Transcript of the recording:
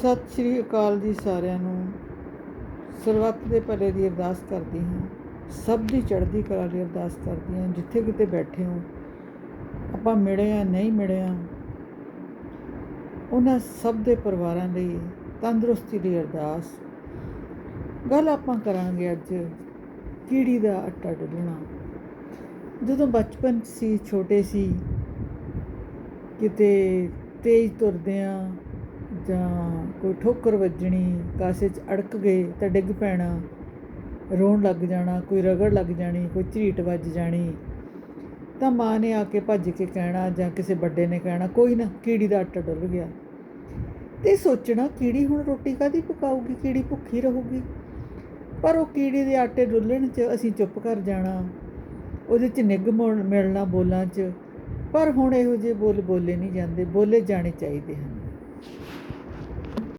ਸਤਿ ਸ਼੍ਰੀ ਅਕਾਲ ਜੀ ਸਾਰਿਆਂ ਨੂੰ। ਸਰਬੱਤ ਦੇ ਭਲੇ ਦੀ ਅਰਦਾਸ ਕਰਦੀ ਹਾਂ। ਸਭ ਦੀ ਚੜ੍ਹਦੀ ਕਲਾ ਲਈ ਅਰਦਾਸ ਕਰਦੀ ਹਾਂ। ਜਿੱਥੇ ਕਿਤੇ ਬੈਠੇ ਹੋ, ਆਪਾਂ ਮਿਲੇ ਆ ਨਹੀਂ ਮਿਲੇ ਆ ਉਹਨਾਂ ਸਭ ਦੇ ਪਰਿਵਾਰਾਂ ਲਈ ਤੰਦਰੁਸਤੀ ਦੀ ਅਰਦਾਸ। ਗੱਲ ਆਪਾਂ ਕਰਾਂਗੇ ਅੱਜ ਕੀੜੀ ਦਾ ਆਟਾ ਡੁੱਲਣਾ। ਜਦੋਂ ਬਚਪਨ 'ਚ ਸੀ, ਛੋਟੇ ਸੀ, ਕਿਤੇ ਤੇਜ਼ ਤੁਰਦੇ ਆ ਜਾਂ ਕੋਈ ਠੋਕਰ ਵੱਜਣੀ, ਕਾਸੇ 'ਚ ਅੜਕ ਗਏ ਤਾਂ ਡਿੱਗ ਪੈਣਾ, ਰੋਣ ਲੱਗ ਜਾਣਾ, ਕੋਈ ਰਗੜ ਲੱਗ ਜਾਣੀ, ਕੋਈ ਝਰੀਟ ਵੱਜ ਜਾਣੀ, ਤਾਂ ਮਾਂ ਨੇ ਆ ਕੇ ਭੱਜ ਕੇ ਕਹਿਣਾ ਜਾਂ ਕਿਸੇ ਵੱਡੇ ਨੇ ਕਹਿਣਾ, ਕੋਈ ਨਾ, ਕੀੜੀ ਦਾ ਆਟਾ ਡੁੱਲ ਗਿਆ। ਤੇ ਸੋਚਣਾ ਕੀੜੀ ਹੁਣ ਰੋਟੀ ਕਾਦੀ ਪਕਾਊਗੀ, ਕੀੜੀ ਭੁੱਖੀ ਰਹੂਗੀ। ਪਰ ਉਹ ਕੀੜੀ ਦੇ ਆਟੇ ਡੁੱਲਣ 'ਚ ਅਸੀਂ ਚੁੱਪ ਕਰ ਜਾਣਾ, ਉਹਦੇ 'ਚ ਨਿੱਘ ਮਿਲਣਾ ਬੋਲਾਂ 'ਚ, ਪਰ ਹੁਣ ਇਹੋ ਜਿਹੇ ਬੋਲ ਬੋਲੇ ਨਹੀਂ ਜਾਂਦੇ, ਬੋਲੇ ਜਾਣੇ ਚਾਹੀਦੇ ਹਨ।